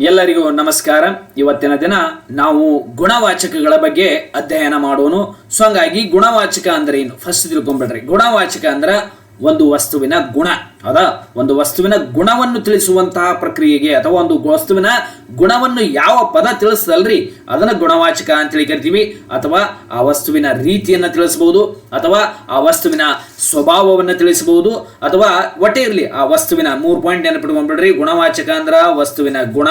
ಎಲ್ಲರಿಗೂ ನಮಸ್ಕಾರ. ಇವತ್ತಿನ ದಿನ ನಾವು ಗುಣವಾಚಕಗಳ ಬಗ್ಗೆ ಅಧ್ಯಯನ ಮಾಡೋನು. ಸೊ ಹಂಗಾಗಿ ಗುಣವಾಚಕ ಅಂದ್ರೆ ಏನು? ಫಸ್ಟ್ ತಿಳ್ಕೊಂಬಿಡ್ರಿ. ಗುಣವಾಚಕ ಅಂದ್ರ ಒಂದು ವಸ್ತುವಿನ ಗುಣ. ಅದ ಒಂದು ವಸ್ತುವಿನ ಗುಣವನ್ನು ತಿಳಿಸುವಂತಹ ಪ್ರಕ್ರಿಯೆಗೆ ಅಥವಾ ಒಂದು ವಸ್ತುವಿನ ಗುಣವನ್ನು ಯಾವ ಪದ ತಿಳಿಸಲ್ರಿ? ಅದನ್ನು ಗುಣವಾಚಕ ಅಂತೇಳಿ ಕರಿತೀವಿ. ಅಥವಾ ಆ ವಸ್ತುವಿನ ರೀತಿಯನ್ನು ತಿಳಿಸಬಹುದು. ಅಥವಾ ಆ ವಸ್ತುವಿನ ಸ್ವಭಾವವನ್ನು ತಿಳಿಸಬಹುದು. ಅಥವಾ ಒಟ್ಟೆ ಇರಲಿ, ಆ ವಸ್ತುವಿನ ಮೂರು ಪಾಯಿಂಟ್ ನೆನಪಿಟ್ಕೊಂಡ್ಬಿಡ್ರಿ ಗುಣವಾಚಕ ಅಂದ್ರ ವಸ್ತುವಿನ ಗುಣ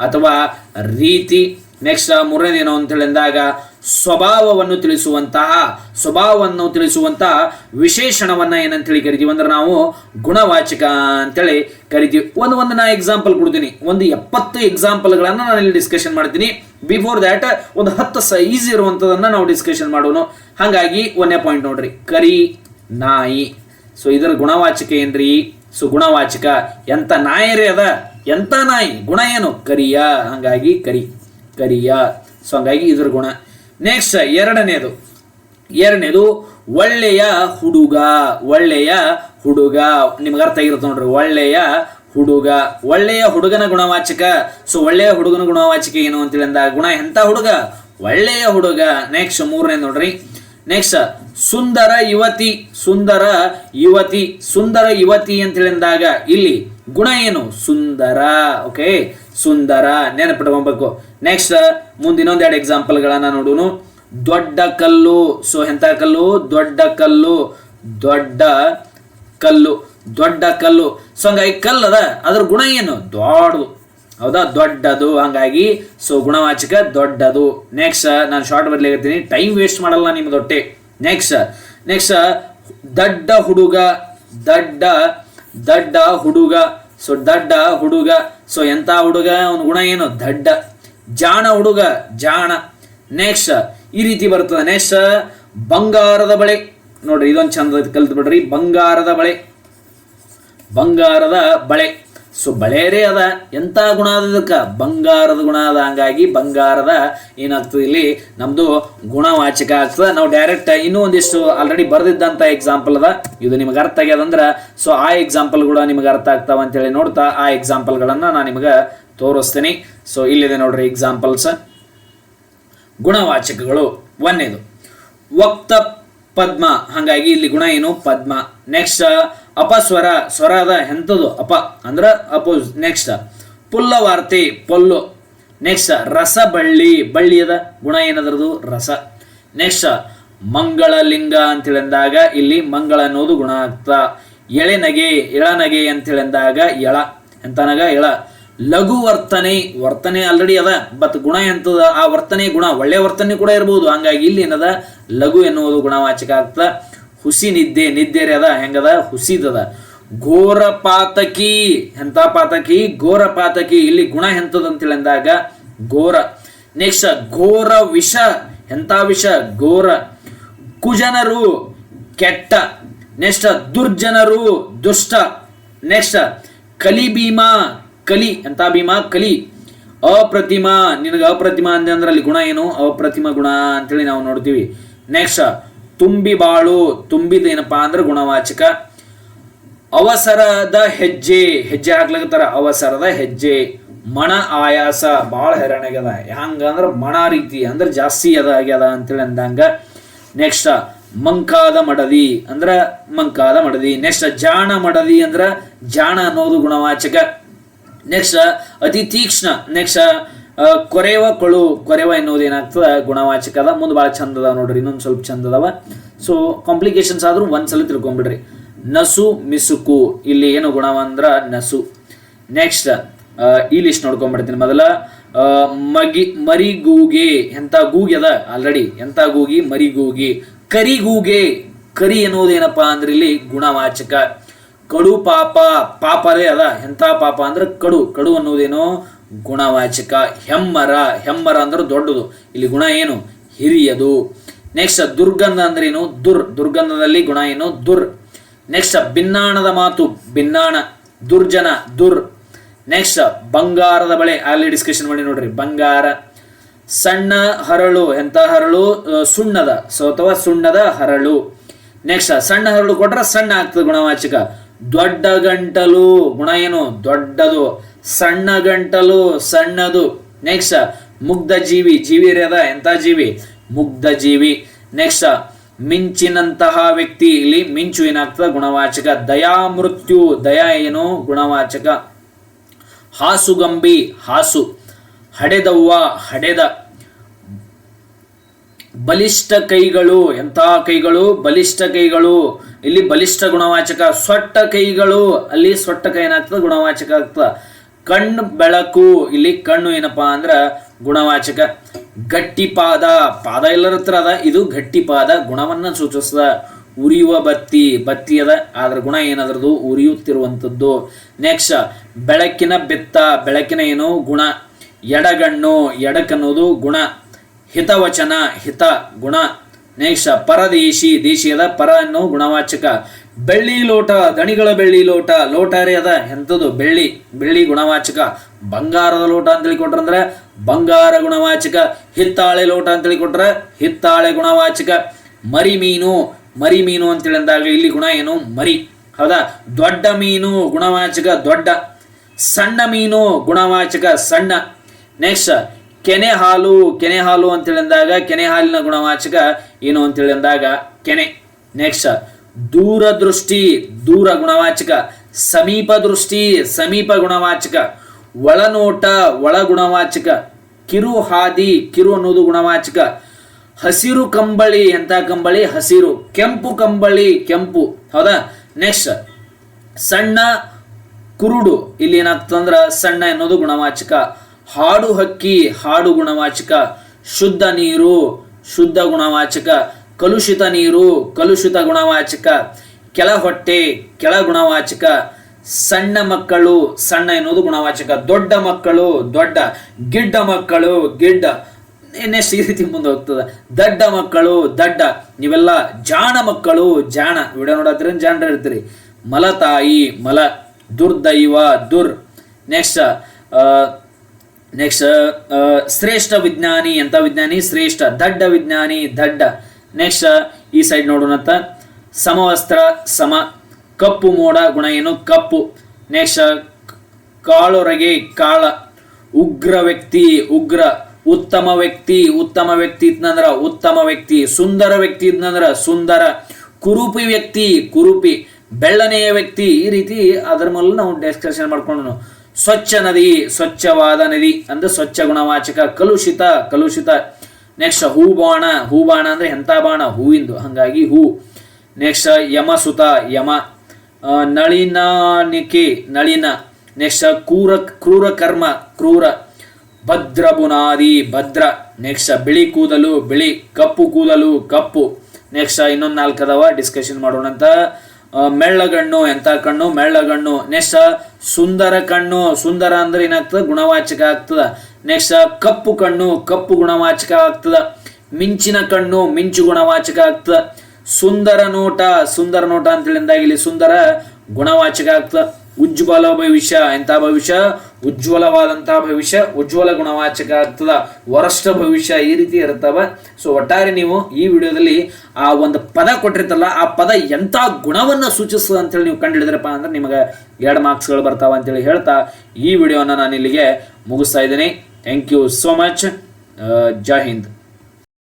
ಅಥವಾ ರೀತಿ. ನೆಕ್ಸ್ಟ್ ಮೂರನೇದೇನು ಏನು ಅಂತ ಹೇಳಿದಾಗ ಸ್ವಭಾವವನ್ನು ತಿಳಿಸುವಂತಹ ಸ್ವಭಾವವನ್ನು ತಿಳಿಸುವಂತಹ ವಿಶೇಷಣವನ್ನು ಏನಂತೇಳಿ ಕರಿತೀವಿ ಅಂದ್ರೆ ನಾವು ಗುಣವಾಚಕ ಅಂತೇಳಿ ಕರಿತೀವಿ. ಒಂದು ಒಂದು ನಾ ಎಕ್ಸಾಂಪಲ್ ಕೊಡ್ತೀನಿ. ಒಂದು ಎಪ್ಪತ್ತು ಎಕ್ಸಾಂಪಲ್ಗಳನ್ನು ನಾನು ಇಲ್ಲಿ ಡಿಸ್ಕಷನ್ ಮಾಡ್ತೀನಿ. ಬಿಫೋರ್ ದ್ಯಾಟ್ ಒಂದು ಹತ್ತು ಸ ಈಸಿ ಇರುವಂಥದ್ದನ್ನು ನಾವು ಡಿಸ್ಕಷನ್ ಮಾಡೋಣ ಹಾಗಾಗಿ ಒಂದನೇ ಪಾಯಿಂಟ್ ನೋಡ್ರಿ. ಕರಿ, ನಾಯಿ. ಸೊ ಇದರ ಗುಣವಾಚಕ ಏನ್ರಿ? ಸೊ ಗುಣವಾಚಕ. ಎಂತ ನಾಯರೇ ಅದ? ಎಂಥ ನಾಯಿ? ಗುಣ ಏನು? ಕರಿಯ. ಹಂಗಾಗಿ ಕರಿ. ಕರಿಯ. ಸೊ ಹಂಗಾಗಿ ಇದ್ರ ಗುಣ. ನೆಕ್ಸ್ಟ್ ಎರಡನೇದು. ಎರಡನೇದು, ಒಳ್ಳೆಯ ಹುಡುಗ ಒಳ್ಳೆಯ ಹುಡುಗ. ನಿಮ್ಗೆ ಅರ್ಥ ಆಗಿರುತ್ತೆ ನೋಡ್ರಿ, ಒಳ್ಳೆಯ ಹುಡುಗ. ಒಳ್ಳೆಯ ಹುಡುಗನ ಗುಣವಾಚಕ. ಸೊ ಒಳ್ಳೆಯ ಹುಡುಗನ ಗುಣವಾಚಕ ಏನು ಅಂತೇಳಿ ಅಂದಾಗ ಗುಣ ಎಂತ ಹುಡುಗ? ಒಳ್ಳೆಯ ಹುಡುಗ. ನೆಕ್ಸ್ಟ್ ಮೂರನೇ ನೋಡ್ರಿ. ನೆಕ್ಸ್ಟ್ ಸುಂದರ ಯುವತಿ ಸುಂದರ ಯುವತಿ ಸುಂದರ ಯುವತಿ ಅಂತ ಹೇಳಿದಾಗ ಇಲ್ಲಿ ಗುಣ ಏನು? ಸುಂದರ ಓಕೆ ಸುಂದರ ನೆನಪಿಟ್ಕೊಬೇಕು. ನೆಕ್ಸ್ಟ್ ಮುಂದಿನೊಂದು ಎರಡು ಎಕ್ಸಾಂಪಲ್ಗಳನ್ನ ನೋಡೋಣ ದೊಡ್ಡ ಕಲ್ಲು. ಸೊ ಎಂತ ಕಲ್ಲು? ದೊಡ್ಡ ಕಲ್ಲು. ದೊಡ್ಡ ಕಲ್ಲು. ದೊಡ್ಡ ಕಲ್ಲು. ಸೊ ಹಂಗಾಗಿ ಕಲ್ಲು ಅದ. ಅದ್ರ ಗುಣ ಏನು? ದೊಡ್ಡದು. ಹೌದಾ? ದೊಡ್ಡದು. ಹಂಗಾಗಿ ಸೊ ಗುಣವಾಚಕ ದೊಡ್ಡದು. ನೆಕ್ಸ್ಟ್ ನಾನು ಶಾರ್ಟ್ ಬರ್ಲಿಕ್ಕೆ ಟೈಮ್ ವೇಸ್ಟ್ ಮಾಡಲ್ಲ ನಿಮ್ಮ ದೊಟ್ಟೆ ನೆಕ್ಸ್ಟ್ ನೆಕ್ಸ್ಟ್ ದಡ್ಡ ಹುಡುಗ. ದಡ್ಡ ದಡ್ಡ ಹುಡುಗ. ಸೊ ದಡ್ಡ ಹುಡುಗ, ಸೊ ಎಂತ ಹುಡುಗ, ಅವನ ಗುಣ ಏನು? ದಡ್ಡ. ಜಾಣ ಹುಡುಗ, ಜಾಣ. ನೆಕ್ಸ್ಟ್ ಈ ರೀತಿ ಬರ್ತದೆ. ನೆಕ್ಸ್ಟ್ ಬಂಗಾರದ ಬಳೆ. ನೋಡ್ರಿ, ಇದೊಂದು ಚಂದ ಕಲ್ತು ಬಿಡ್ರಿ ಬಂಗಾರದ ಬಳೆ. ಬಂಗಾರದ ಬಳೆ. ಸೊ ಬಳೆರೇ ಅದ. ಎಂತ ಗುಣ ಅದ ಇದಕ್ಕ? ಬಂಗಾರದ ಗುಣ ಅದ. ಹಂಗಾಗಿ ಬಂಗಾರದ ಏನಾಗ್ತದೆ ಇಲ್ಲಿ? ನಮ್ದು ಗುಣವಾಚಕ ಆಗ್ತದೆ. ನಾವು ಡೈರೆಕ್ಟ್ ಇನ್ನೂ ಒಂದಿಷ್ಟು ಆಲ್ರೆಡಿ ಬರೆದಿದ್ದಂಥ ಎಕ್ಸಾಂಪಲ್ ಅದ. ಇದು ನಿಮಗೆ ಅರ್ಥ ಆಗ್ಯದಂದ್ರೆ ಸೊ ಆ ಎಕ್ಸಾಂಪಲ್ ಕೂಡ ನಿಮಗೆ ಅರ್ಥ ಆಗ್ತಾವ ಅಂತೇಳಿ ನೋಡ್ತಾ, ಆ ಎಕ್ಸಾಂಪಲ್ಗಳನ್ನು ನಾನು ನಿಮಗೆ ತೋರಿಸ್ತೀನಿ. ಸೊ ಇಲ್ಲಿದೆ ನೋಡ್ರಿ ಎಕ್ಸಾಂಪಲ್ಸ್ ಗುಣವಾಚಕಗಳು ಒಂದೇದು. ವಕ್ತ ಪದ್ಮ. ಹಾಗಾಗಿ ಇಲ್ಲಿ ಗುಣ ಏನು? ಪದ್ಮ. ನೆಕ್ಸ್ಟ್ ಅಪಸ್ವರ ಸ್ವರ ಅದ ಎಂಥದ್ದು ಅಪ ಅಂದ್ರೆ ಅಪೋಸ್ ನೆಕ್ಸ್ಟ್ ಪುಲ್ಲವಾರ್ತೆ, ಪೊಲ್ಲು. ನೆಕ್ಸ್ಟ್ ರಸ ಬಳ್ಳಿ. ಬಳ್ಳಿ ಅದ, ಗುಣ ಏನದರದು? ರಸ. ನೆಕ್ಸ್ಟ್ ಮಂಗಳಲಿಂಗ ಅಂತೇಳಿ ಅಂದಾಗ ಇಲ್ಲಿ ಮಂಗಳ ಅನ್ನೋದು ಗುಣ ಆಗ್ತಾ. ಎಳೆನಗೆ, ಎಳನಗೆ ಅಂತೇಳಿ ಅಂದಾಗ ಎಳ. ಎಂತನಗ? ಎಳ. ಲಘು ವರ್ತನೆ ವರ್ತನೆ ಆಲ್ರೆಡಿ ಅದ ಬಟ್ ಗುಣ ಎಂತದ ಆ ವರ್ತನೆ ಗುಣ, ಒಳ್ಳೆ ವರ್ತನೆ ಕೂಡ ಇರಬಹುದು ಹಂಗಾಗಿ ಇಲ್ಲಿ ಏನದ? ಲಘು ಎನ್ನುವುದು ಗುಣವಾಚಕ ಆಗ್ತದ ಹುಸಿ ನಿದ್ದೆ ನಿದ್ದೆ ರೀ ಅದ, ಹೆಂಗದ? ಹುಸಿದದ. ಘೋರ ಪಾತಕಿ, ಎಂತ ಪಾತಕಿ? ಘೋರ ಪಾತಕಿ, ಇಲ್ಲಿ ಗುಣ ಎಂತದ ಅಂತೇಳಿ ಅಂದಾಗ ಘೋರ. ನೆಕ್ಸ್ಟ್, ಘೋರ ವಿಷ. ಎಂತ ವಿಷ? ಘೋರ. ಕುಜನರು ಕೆಟ್ಟ. ನೆಕ್ಸ್ಟ್, ದುರ್ಜನರು ದುಷ್ಟ. ನೆಕ್ಸ್ಟ್, ಕಲಿ ಭೀಮಾ, ಕಲಿ. ಎಂತ ಭೀಮಾ? ಕಲಿ. ಅಪ್ರತಿಮ. ನಿನಗೆ ಅಪ್ರತಿಮ ಅಂದೆ ಅಂದ್ರೆ ಅಲ್ಲಿ ಗುಣ ಏನು? ಅಪ್ರತಿಮ ಗುಣ ಅಂತೇಳಿ ನಾವು ನೋಡ್ತೀವಿ. ನೆಕ್ಸ್ಟ್ ತುಂಬಿ ಬಾಳು ತುಂಬಿದೇನಪ್ಪ ಅಂದ್ರೆ ಗುಣವಾಚಕ. ಅವಸರದ ಹೆಜ್ಜೆ ಹೆಜ್ಜೆ ಹಾಕ್ಲಕತ್ತಾರ, ಅವಸರದ ಹೆಜ್ಜೆ. ಮಣ ಆಯಾಸ ಭಾಳ ಹೆರಣೆಗದ ಹೆಂಗಂದ್ರೆ ಮಣ ರೀತಿ ಅಂದ್ರೆ ಜಾಸ್ತಿ ಅದ, ಆಗ್ಯದ ಅಂತೇಳಿ ಅಂದಂಗ. ನೆಕ್ಸ್ಟ್ ಮಂಕಾದ ಮಡದಿ ಅಂದ್ರ ಮಂಕಾದ ಮಡದಿ. ನೆಕ್ಸ್ಟ್ ಜಾಣ ಮಡದಿ ಅಂದ್ರ ಜಾಣ ಅನ್ನೋದು ಗುಣವಾಚಕ. ನೆಕ್ಸ್ಟ್ ಅತಿ ತೀಕ್ಷ್ಣ. ನೆಕ್ಸ್ಟ್ ಕೊರೆವ ಕೊಳು, ಕೊರೆವ ಎನ್ನುವುದು ಏನಾಗ್ತದ? ಗುಣವಾಚಕ ಅದ ಮುಂದೆ ಭಾಳ ಚಂದ ಅದಾವ ನೋಡ್ರಿ, ಇನ್ನೊಂದು ಸ್ವಲ್ಪ ಚಂದ ಅದಾವ ಸೊ ಕಾಂಪ್ಲಿಕೇಶನ್ಸ್ ಆದರೂ ಒಂದ್ಸಲ ತಿಳ್ಕೊಂಬಿಡ್ರಿ. ನಸು, ಮಿಸುಕು, ಇಲ್ಲಿ ಏನು ಗುಣವ ಅಂದ್ರೆ ನಸು. ನೆಕ್ಸ್ಟ್ ಈ ಲಿಸ್ಟ್ ನೋಡ್ಕೊಂಡ್ಬಿಡ್ತೀನಿ ಮೊದಲ. ಮಗಿ, ಮರಿಗೂಗೆ, ಎಂತ ಗೂಗಿ ಅದ? ಆಲ್ರೆಡಿ ಎಂತ ಗೂಗಿ, ಮರಿಗೂಗಿ. ಕರಿಗೂಗೆ, ಕರಿ ಎನ್ನುವುದು ಏನಪ್ಪಾ ಅಂದ್ರೆ ಇಲ್ಲಿ ಗುಣವಾಚಕ. ಕಡು ಪಾಪ ಪಾಪದೇ ಅದ. ಎಂಥ ಪಾಪ ಅಂದ್ರೆ ಕಡು. ಕಡು ಅನ್ನೋದೇನು ಗುಣವಾಚಕ, ಹೆಮ್ಮರ ಹೆಮ್ಮರ ಅಂದ್ರೆ ದೊಡ್ಡದು. ಇಲ್ಲಿ ಗುಣ ಏನು? ಹಿರಿಯದು. ನೆಕ್ಸ್ಟ್ ದುರ್ಗಂಧ ಅಂದ್ರೆ ಏನು ದುರ್. ದುರ್ಗಂಧದಲ್ಲಿ ಗುಣ ಏನು? ದುರ್. ನೆಕ್ಸ್ಟ್ ಭಿನ್ನಾಣದ ಮಾತು. ಭಿನ್ನಾಣ ದುರ್ಜನ, ದುರ್. ನೆಕ್ಸ್ಟ್ ಬಂಗಾರದ ಬಳೆ. ಅಲ್ಲಿ ಡಿಸ್ಕಷನ್ ಮಾಡಿ ನೋಡ್ರಿ. ಬಂಗಾರ, ಸಣ್ಣ, ಹರಳು. ಎಂತ ಹರಳು? ಸುಣ್ಣದ. ಸೊ ಅಥವಾ ಸುಣ್ಣದ ಹರಳು. ನೆಕ್ಸ್ಟ್ ಸಣ್ಣ ಹರಳು ಕೊಟ್ರೆ ಸಣ್ಣ ಆಗ್ತದೆ ಗುಣವಾಚಕ. ದೊಡ್ಡ ಗಂಟಲು ಗುಣ ಏನು? ದೊಡ್ಡದು. ಸಣ್ಣ ಗಂಟಲು ಸಣ್ಣದು. ನೆಕ್ಸ್ಟ್ ಮುಗ್ಧ ಜೀವಿ ಜೀವಿ ರೇದ ಎಂತ ಜೀವಿ? ಮುಗ್ಧ ಜೀವಿ ನೆಕ್ಸ್ಟ್ ಮಿಂಚಿನಂತಹ ವ್ಯಕ್ತಿ. ಇಲ್ಲಿ ಮಿಂಚು ಏನಾಗ್ತದೆ? ಗುಣವಾಚಕ. ದಯಾ ಮೃತ್ಯು. ದಯಾ ಏನು? ಗುಣವಾಚಕ. ಹಾಸುಗಂಬಿ. ಹಾಸು. ಹಡೆದವ್ವ, ಹಡೆದ. ಬಲಿಷ್ಠ ಕೈಗಳು, ಎಂಥ ಕೈಗಳು? ಬಲಿಷ್ಠ ಕೈಗಳು. ಇಲ್ಲಿ ಬಲಿಷ್ಠ ಗುಣವಾಚಕ ಸೊಟ್ಟ ಕೈಗಳು. ಅಲ್ಲಿ ಸೊಟ್ಟ ಕೈ ಏನಾಗ್ತದೆ? ಗುಣವಾಚಕ ಆಗ್ತದೆ. ಕಣ್ಣು ಬೆಳಕು. ಇಲ್ಲಿ ಕಣ್ಣು ಏನಪ್ಪಾ ಅಂದ್ರೆ ಗುಣವಾಚಕ. ಗಟ್ಟಿ ಪಾದ. ಎಲ್ಲರ ಹತ್ರ ಅದ. ಇದು ಗಟ್ಟಿ ಪಾದ. ಗುಣವನ್ನ ಸೂಚಿಸ್ತದ. ಉರಿಯುವ ಬತ್ತಿ. ಬತ್ತಿ ಅದ. ಅದ್ರ ಗುಣ ಏನದ್ರದು ಉರಿಯುತ್ತಿರುವಂಥದ್ದು. ನೆಕ್ಸ್ಟ್ ಬೆಳಕಿನ ಬೆತ್ತ. ಬೆಳಕಿನ ಏನು? ಗುಣ. ಎಡಗಣ್ಣು. ಎಡಕನ್ನೋದು ಗುಣ. ಹಿತವಚನ, ಹಿತ ಗುಣ ನೇಷ ಪರದೇಶಿ ದೇಶಿಯದ ಪರ ಅನ್ನೋ ಗುಣವಾಚಕ. ಬೆಳ್ಳಿ ಲೋಟ, ದಣಿಗಳ ಬೆಳ್ಳಿ ಲೋಟ, ಲೋಟಾರಿ ಅದ ಎಂಥದ್ದು ಬೆಳ್ಳಿ ಬೆಳ್ಳಿ ಗುಣವಾಚಕ. ಬಂಗಾರದ ಲೋಟ ಅಂತೇಳಿ ಕೊಟ್ರಂದ್ರೆ ಬಂಗಾರ ಗುಣವಾಚಕ, ಹಿತ್ತಾಳೆ ಲೋಟ ಅಂತೇಳಿ ಕೊಟ್ರ ಹಿತ್ತಾಳೆ ಗುಣವಾಚಕ. ಮರಿ ಮೀನು ಮರಿ ಮೀನು ಅಂತೇಳಿ ಅಂದಾಗ ಇಲ್ಲಿ ಗುಣ ಏನು? ಮರಿ. ಹೌದಾ? ದೊಡ್ಡ ಮೀನು ಗುಣವಾಚಕ ದೊಡ್ಡ. ಸಣ್ಣ ಮೀನು ಗುಣವಾಚಕ ಸಣ್ಣ. ನೆಕ್ಸ್ಟ್ ಕೆನೆ ಹಾಲು ಕೆನೆ ಹಾಲು ಅಂತೇಳಿದಾಗ, ಕೆನೆ ಹಾಲಿನ ಗುಣವಾಚಕ ಏನು ಅಂತೇಳಿ ಅಂದಾಗ ಕೆನೆ. ನೆಕ್ಸ್ಟ್ ದೂರದೃಷ್ಟಿ, ದೂರ ಗುಣವಾಚಕ. ಸಮೀಪ ದೃಷ್ಟಿ, ಸಮೀಪ ಗುಣವಾಚಕ. ಒಳನೋಟ ಒಳ ಗುಣವಾಚಕ ಕಿರು ಹಾದಿ, ಕಿರು ಅನ್ನೋದು ಗುಣವಾಚಕ. ಹಸಿರು ಕಂಬಳಿ, ಎಂತ ಕಂಬಳಿ? ಹಸಿರು. ಕೆಂಪು ಕಂಬಳಿ, ಕೆಂಪು. ಹೌದಾ? ನೆಕ್ಸ್ಟ್ ಸಣ್ಣ ಕುರುಡು. ಇಲ್ಲಿ ಏನಾಗ್ತದಂದ್ರ ಸಣ್ಣ ಎನ್ನುವುದು ಗುಣವಾಚಕ. ಹಾಡು ಹಕ್ಕಿ, ಹಾಡು ಗುಣವಾಚಕ, ಶುದ್ಧ ನೀರು, ಶುದ್ಧ ಗುಣವಾಚಕ, ಕಲುಷಿತ ನೀರು, ಕಲುಷಿತ ಗುಣವಾಚಕ ಕೆಳ ಹೊಟ್ಟೆ ಕೆಳ ಗುಣವಾಚಕ ಸಣ್ಣ ಮಕ್ಕಳು, ಸಣ್ಣ ಎನ್ನುವುದು ಗುಣವಾಚಕ, ದೊಡ್ಡ ಮಕ್ಕಳು, ದೊಡ್ಡ, ಗಿಡ್ಡ ಮಕ್ಕಳು, ಗಿಡ್ಡ ನೆಕ್ಸ್ಟ್ ಈ ರೀತಿ ಮುಂದೆ ಹೋಗ್ತದೆ. ದಡ್ಡ ಮಕ್ಕಳು, ದಡ್ಡ, ನೀವೆಲ್ಲ ಜಾಣ ಮಕ್ಕಳು, ಜಾಣ, ವಿಡಿಯೋ ನೋಡತ್ರಿ ಜಾಣ ಇರ್ತೀರಿ. ಮಲತಾಯಿ, ಮಲ, ದುರ್ದೈವ, ದುರ್, ನೆಕ್ಸ್ಟ್ ನೆಕ್ಸ್ಟ್ ಶ್ರೇಷ್ಠ ವಿಜ್ಞಾನಿ ಎಂಥ ವಿಜ್ಞಾನಿ? ಶ್ರೇಷ್ಠ, ದಡ್ಡ ವಿಜ್ಞಾನಿ, ದಡ್ಡ. ನೆಕ್ಸ್ಟ್ ಈ ಸೈಡ್ ನೋಡೋಣಂತ. ಸಮವಸ್ತ್ರ, ಸಮ, ಕಪ್ಪು ಮೋಡ ಗುಣ ಏನು? ಕಪ್ಪು. ನೆಕ್ಸ್ಟ್ ಕಾಳೊರಗೆ ಕಾಳ. ಉಗ್ರ ವ್ಯಕ್ತಿ, ಉಗ್ರ. ಉತ್ತಮ ವ್ಯಕ್ತಿ ಉತ್ತಮ ವ್ಯಕ್ತಿ ಇದ್ನಂದ್ರ ಉತ್ತಮ ವ್ಯಕ್ತಿ. ಸುಂದರ ವ್ಯಕ್ತಿ ಇದ್ನಂದ್ರ ಸುಂದರ. ಕುರುಪಿ ವ್ಯಕ್ತಿ, ಕುರುಪಿ. ಬೆಳ್ಳನೆಯ ವ್ಯಕ್ತಿ, ಈ ರೀತಿ ಅದರ ಮೂಲಕ ನಾವು ಡಿಸ್ಕಷನ್ ಮಾಡ್ಕೊಂಡು ಸ್ವಚ್ಛ ನದಿ ಸ್ವಚ್ಛವಾದ ನದಿ ಅಂದ್ರೆ ಸ್ವಚ್ಛ ಗುಣವಾಚಕ ಕಲುಷಿತ ಕಲುಷಿತ. ನೆಕ್ಸ್ಟ್ ಹೂ ಬಾಣ. ಹೂ ಬಾಣ ಅಂದ್ರೆ ಎಂಥ ಬಾಣ? ಹೂವಿಂದು. ಹಂಗಾಗಿ ಹೂ. ನೆಕ್ಸ್ಟ್ ಯಮಸುತ ಯಮ. ನಳಿನಾನಿಕೆ ನಳಿನ. ನೆಕ್ಸ್ಟ್ ಕ್ರೂರ ಕ್ರೂರ ಕರ್ಮ ಕ್ರೂರ. ಭದ್ರ ಬುನಾದಿ ಭದ್ರ. ನೆಕ್ಸ್ಟ್ ಬಿಳಿ ಕೂದಲು ಬಿಳಿ ಕಪ್ಪು ಕೂದಲು ಕಪ್ಪು. ನೆಕ್ಸ್ಟ್ ಇನ್ನೊಂದು ನಾಲ್ಕು ಅದಾವ ಡಿಸ್ಕಷನ್ ಮಾಡೋಣಂತ. ಆ, ಮೆಳ್ಳಗಣ್ಣು ಎಂತ ಕಣ್ಣು? ಮೆಳ್ಳಗಣ್ಣು ನೆಕ್ಸ್ಟ್, ಸುಂದರ ಕಣ್ಣು. ಸುಂದರ ಅಂದ್ರೆ ಏನಾಗ್ತದೆ? ಗುಣವಾಚಕ ಆಗ್ತದ. ನೆಕ್ಸ್ಟ್, ಕಪ್ಪು ಕಣ್ಣು. ಕಪ್ಪು ಗುಣವಾಚಕ ಆಗ್ತದ. ಮಿಂಚಿನ ಕಣ್ಣು, ಮಿಂಚು ಗುಣವಾಚಕ ಆಗ್ತದ. ಸುಂದರ ನೋಟ. ಸುಂದರ ನೋಟ ಅಂತ ಹೇಳಿದಾಗ ಇಲ್ಲಿ ಸುಂದರ ಗುಣವಾಚಕ ಆಗ್ತದ. ಉಜ್ವಲ ಭವಿಷ್ಯ. ಎಂತ ಭವಿಷ್ಯ? ಉಜ್ವಲವಾದಂತಹ ಭವಿಷ್ಯ, ಉಜ್ವಲ ಗುಣವಾಚಕ ಆಗ್ತದ ವರಷ್ಟ ಭವಿಷ್ಯ ಈ ರೀತಿ ಇರ್ತವ ಸೊ ಒಟ್ಟಾರೆ ನೀವು ಈ ವಿಡಿಯೋದಲ್ಲಿ ಆ ಒಂದು ಪದ ಕೊಟ್ಟಿರ್ತಲ್ಲ, ಆ ಪದ ಎಂಥ ಗುಣವನ್ನ ಸೂಚಿಸ್ತದ ಅಂತೇಳಿ ನೀವು ಕಂಡು ಹಿಡಿದ್ರಪ್ಪ ಅಂದ್ರೆ ನಿಮಗೆ ಎರಡು ಮಾರ್ಕ್ಸ್ಗಳು ಬರ್ತಾವ ಅಂತೇಳಿ ಹೇಳ್ತಾ ಈ ವಿಡಿಯೋನ ನಾನು ಇಲ್ಲಿಗೆ ಮುಗಿಸ್ತಾ ಇದ್ದೀನಿ. ಥ್ಯಾಂಕ್ ಯು ಸೋ ಮಚ್ ಜೈ ಹಿಂದ್